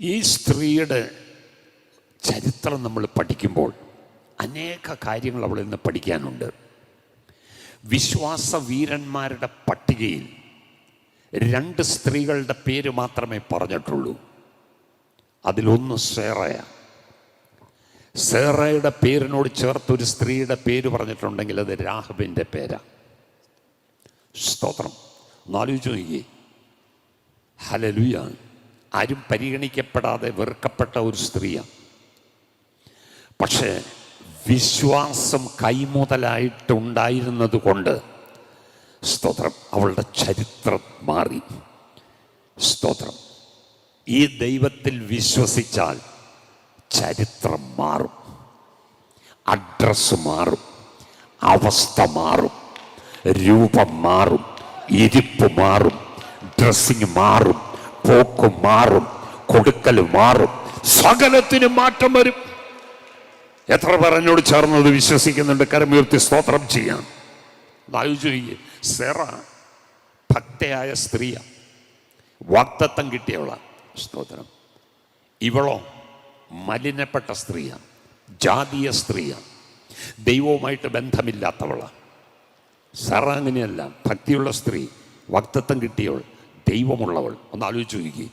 ഈ സ്ത്രീയുടെ ചരിത്രം നമ്മൾ പഠിക്കുമ്പോൾ അനേക കാര്യങ്ങൾ അവളിൽ നിന്ന് പഠിക്കാനുണ്ട്. വിശ്വാസ വീരന്മാരുടെ പട്ടികയിൽ രണ്ട് സ്ത്രീകളുടെ പേര് മാത്രമേ പറഞ്ഞിട്ടുള്ളൂ. അതിലൊന്ന് സേറയ. സേറയുടെ പേരിനോട് ചേർത്ത് ഒരു സ്ത്രീയുടെ പേര് പറഞ്ഞിട്ടുണ്ടെങ്കിൽ അത് രാഹബിന്റെ പേരാ. സ്തോത്രം. ഒന്നാലോചിച്ച് നോക്കിയേ. ഹലലുയ ആരും പരിഗണിക്കപ്പെടാതെ വെറുക്കപ്പെട്ട ഒരു സ്ത്രീയാണ്. പക്ഷേ വിശ്വാസം കൈമുതലായിട്ടുണ്ടായിരുന്നത് കൊണ്ട് സ്തോത്രം അവളുടെ ചരിത്രം മാറി. സ്തോത്രം ഈ ദൈവത്തിൽ വിശ്വസിച്ചാൽ ചരിത്രം മാറും അഡ്രസ് മാറും അവസ്ഥ മാറും രൂപം മാറും ഇരിപ്പ് മാറും ഡ്രസ്സിങ് മാറും പോക്ക് മാറും കൊടുക്കൽ മാറും സകലത്തിന് മാറ്റം വരും. എത്ര പറഞ്ഞോട് ചേർന്നത് വിശ്വസിക്കുന്നുണ്ട്? കരമുയർത്തി സ്തോത്രം ചെയ്യാം. ആലോചിക്കുക സെറ ഭക്തയായ സ്ത്രീയ വാക്തത്വം കിട്ടിയവള. സ്തോത്രം. ഇവളോ മലിനപ്പെട്ട സ്ത്രീയ ജാതീയ സ്ത്രീയ ദൈവവുമായിട്ട് ബന്ധമില്ലാത്തവള. സെറ അങ്ങനെയല്ല ഭക്തിയുള്ള സ്ത്രീ വക്തത്വം കിട്ടിയവൾ ദൈവമുള്ളവൾ. ഒന്ന് ആലോചിച്ച് നോക്കി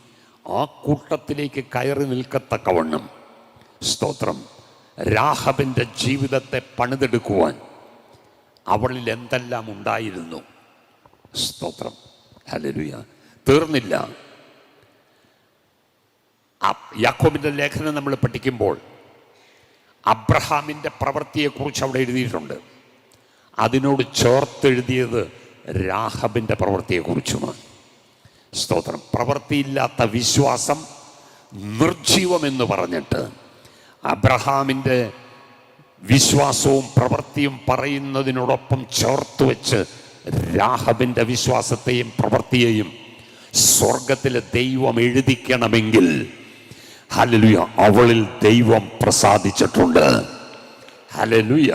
ആ കൂട്ടത്തിലേക്ക് കയറി നിൽക്കത്തക്കവണ്ണം സ്തോത്രം. രാഹബിന്റെ ജീവിതത്തെ പണിതെടുക്കുവാൻ അവളിൽ എന്തെല്ലാം ഉണ്ടായിരുന്നു? സ്തോത്രം. ഹലരുയ തീർന്നില്ല. യാക്കോബിന്റെ ലേഖനം നമ്മൾ പഠിക്കുമ്പോൾ അബ്രഹാമിന്റെ പ്രവൃത്തിയെക്കുറിച്ച് അവിടെ എഴുതിയിട്ടുണ്ട്. അതിനോട് ചേർത്തെഴുതിയത് രാഹബിന്റെ പ്രവൃത്തിയെക്കുറിച്ചുമാണ്. സ്തോത്രം. പ്രവൃത്തിയില്ലാത്ത വിശ്വാസം നിർജീവമെന്ന് പറഞ്ഞിട്ട് അബ്രഹാമിന്റെ വിശ്വാസവും പ്രവൃത്തിയും പറയുന്നതിനോടൊപ്പം ചേർത്ത് വെച്ച് രാഹബിന്റെ വിശ്വാസത്തെയും പ്രവൃത്തിയെയും സ്വർഗത്തിലെ ദൈവം എഴുതിക്കണമെങ്കിൽ ഹലലുയ അവളിൽ ദൈവം പ്രസാദിച്ചിട്ടുണ്ട്. ഹലലുയ